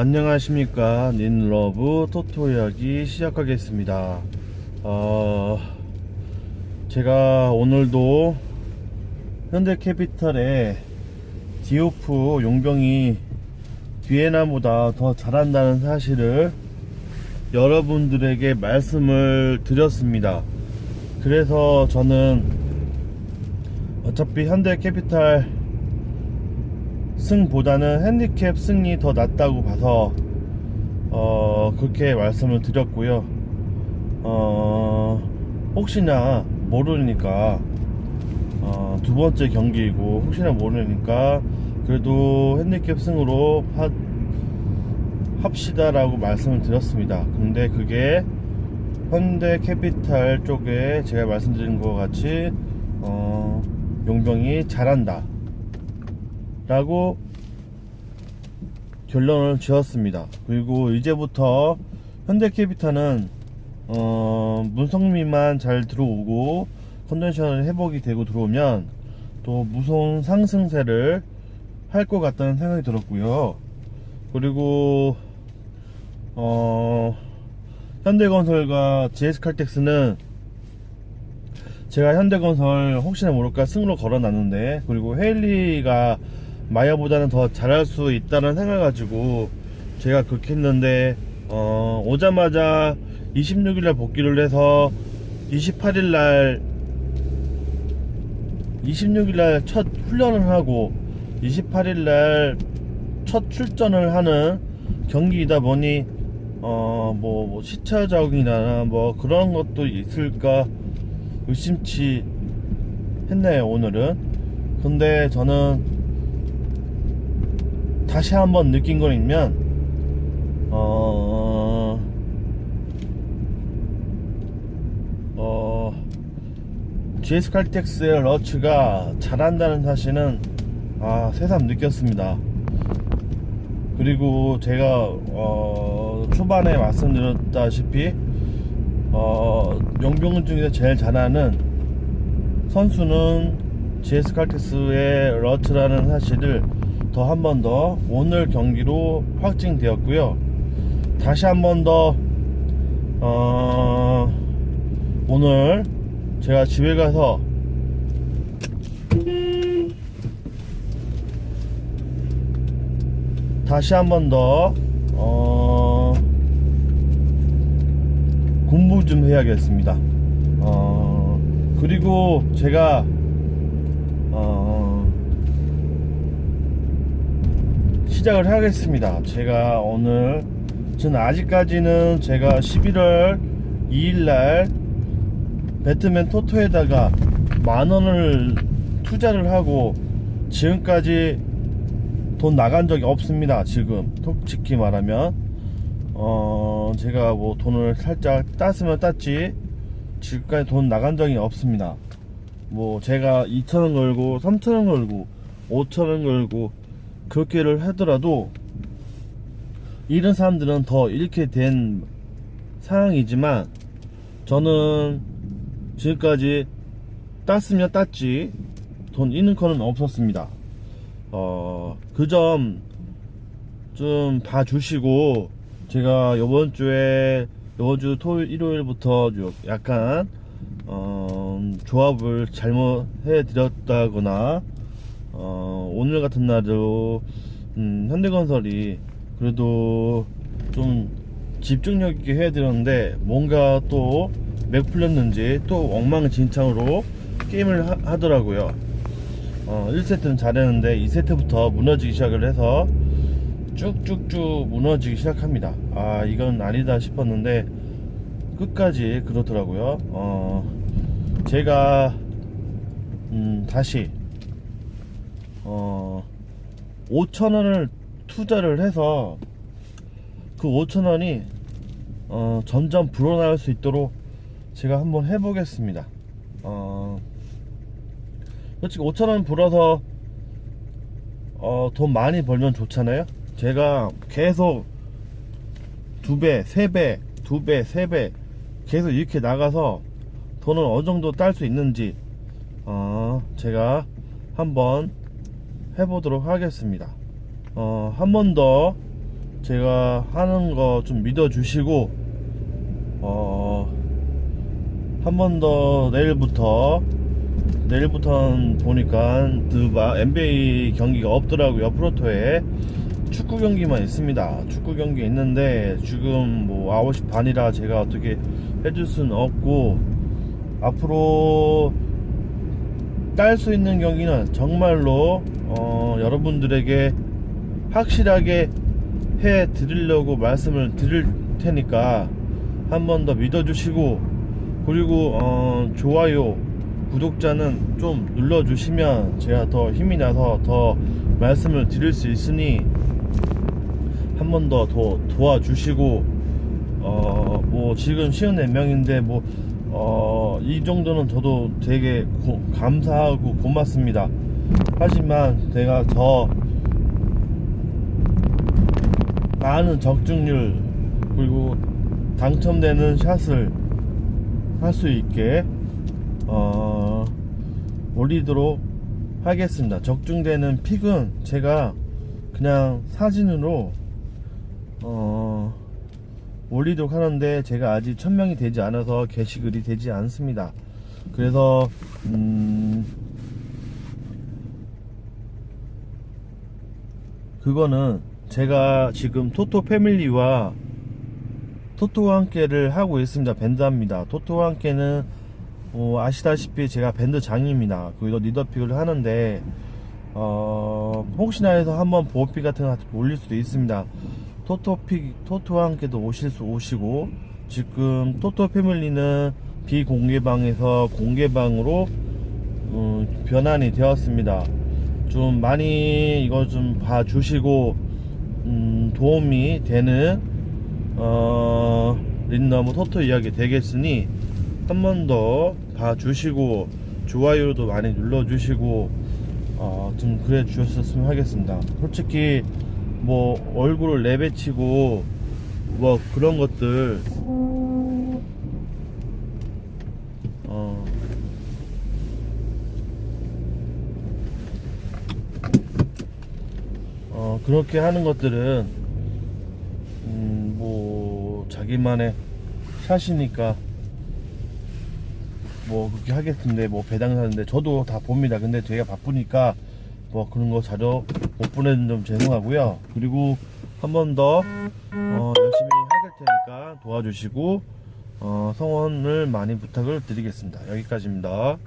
안녕하십니까. 닌러브 토토 이야기 시작하겠습니다. 어, 제가 오늘도 현대캐피탈의 디오프 용병이 비에나보다 더 잘한다는 사실을 여러분들에게 말씀을 드렸습니다. 그래서 저는 어차피 현대캐피탈 승보다는 핸디캡 승이 더 낫다고 봐서 어 그렇게 말씀을 드렸고요. 어 혹시나 모르니까 어, 두 번째 경기이고 혹시나 모르니까 그래도 핸디캡 승으로 하, 합시다라고 말씀을 드렸습니다. 근데 그게 현대 캐피탈 쪽에 제가 말씀드린 것 같이 어, 용병이 잘한다 라고 결론을 지었습니다. 그리고 이제부터 현대캐피탈은 어, 문성민만 잘 들어오고 컨디션을 회복이 되고 들어오면 또 무서운 상승세를 할 것 같다는 생각이 들었고요. 그리고 어, 현대건설과 GS칼텍스는 제가 현대건설 혹시나 모를까 승으로 걸어놨는데 그리고 헤일리가 마야보다는 더 잘할 수 있다는 생각을 가지고 제가 그렇게 했는데 어, 오자마자 26일날 복귀를 해서 28일날 26일날 첫 훈련을 하고 28일날 첫 출전을 하는 경기이다 보니 어, 뭐, 뭐 시차 적응이나 뭐 그런 것도 있을까 의심치 했네요 오늘은. 근데 저는 다시 한번 느낀 건 있면 어, 어 GS 칼텍스의 러츠가 잘한다는 사실은 아 새삼 느꼈습니다. 그리고 제가 어, 초반에 말씀드렸다시피 어, 용병 중에서 제일 잘하는 선수는 GS 칼텍스의 러츠라는 사실을 더 한 번 더 오늘 경기로 확증되었고요. 다시 한 번더 어, 오늘 제가 집에 가서 다시 한 번더 어, 공부 좀 해야겠습니다. 어, 그리고 제가 시작을 하겠습니다. 제가 오늘 저는 아직까지는 제가 11월 2일날 배트맨 토토에다가 만 원을 투자를 하고 지금까지 돈 나간 적이 없습니다. 지금 솔직히 말하면 어 제가 뭐 돈을 살짝 땄으면 땄지 지금까지 돈 나간 적이 없습니다. 뭐 제가 2천원 걸고 3천원 걸고 5천원 걸고 그렇게를 하더라도 이런 사람들은 더 잃게 된 상황이지만 저는 지금까지 땄으면 땄지 돈 잃는 거는 없었습니다. 어, 그 점 좀 봐주시고, 제가 요번 주에, 요번 주 토요일, 일요일부터 좀 약간, 어, 조합을 잘못해 드렸다거나, 어, 오늘 같은 날도, 음, 현대건설이 그래도 좀 집중력 있게 해야 되는데, 뭔가 또, 맥 풀렸는지 또 엉망진창으로 게임을 하, 하더라고요. 어, 1세트는 잘했는데 2세트부터 무너지기 시작을 해서 쭉쭉쭉 무너지기 시작합니다. 아, 이건 아니다 싶었는데 끝까지 그러더라고요. 어, 제가 음, 다시 어, 5천원을 투자를 해서 그 5천원이 어, 점점 불어날 수 있도록 제가 한번 해보겠습니다. 어, 솔직히 5천원 불어서 어, 돈 많이 벌면 좋잖아요 제가 계속 두배, 세배, 두배, 세배 계속 이렇게 나가서 돈을 어느 정도 딸 수 있는지 어, 제가 한번 해보도록 하겠습니다. 어, 한 번 더 제가 하는 거 좀 믿어주시고 어, 한 번 더 내일부터 내일부터는 보니까 드바 NBA 경기가 없더라고요. 프로토에 축구 경기만 있습니다. 축구 경기 있는데 지금 뭐 9시 반이라 제가 어떻게 해줄 수는 없고 앞으로 딸 수 있는 경기는 정말로 어, 여러분들에게 확실하게 해 드리려고 말씀을 드릴 테니까 한 번 더 믿어주시고 그리고 어, 좋아요 구독자는 좀 눌러주시면 제가 더 힘이 나서 더 말씀을 드릴 수 있으니 한 번더더 도와주시고 어 뭐 지금 54명인데 뭐 어 이 정도는 저도 되게 고- 감사하고 고맙습니다 하지만 제가 더 많은 적중률 그리고 당첨되는 샷을 할 수 있게 어, 올리도록 하겠습니다. 적중되는 픽은 제가 그냥 사진으로 어, 올리도록 하는데 제가 아직 1000명이 되지 않아서 게시글이 되지 않습니다. 그래서 음, 그거는 제가 지금 토토 패밀리와 토토와 함께를 하고 있습니다. 밴드합니다. 토토와 함께는 어, 아시다시피 제가 밴드 장입니다. 거기서 리더픽을 하는데 어, 혹시나 해서 한번 보호픽 같은 거 올릴 수도 있습니다. 토토픽 토토와 함께도 오실 수 오시고 지금 토토 패밀리는 비공개방에서 공개방으로 음, 변환이 되었습니다. 좀 많이 이거 좀 봐주시고 음, 도움이 되는 어, 린너무 토토 이야기 되겠으니 한 번 더 봐주시고 좋아요도 많이 눌러주시고 어, 좀 그래 주셨으면 하겠습니다. 솔직히 뭐 얼굴을 내배치고 뭐 그런 것들 어, 어, 그렇게 하는 것들은 음, 뭐 자기만의 샷이니까 뭐 그렇게 하겠는데 뭐 배당 사는데 저도 다 봅니다. 근데 제가 바쁘니까 뭐 그런 거 자료 못 보내는 점 죄송하고요. 그리고 한 번더 어, 열심히 하실 테니까 도와주시고 어, 성원을 많이 부탁을 드리겠습니다. 여기까지입니다.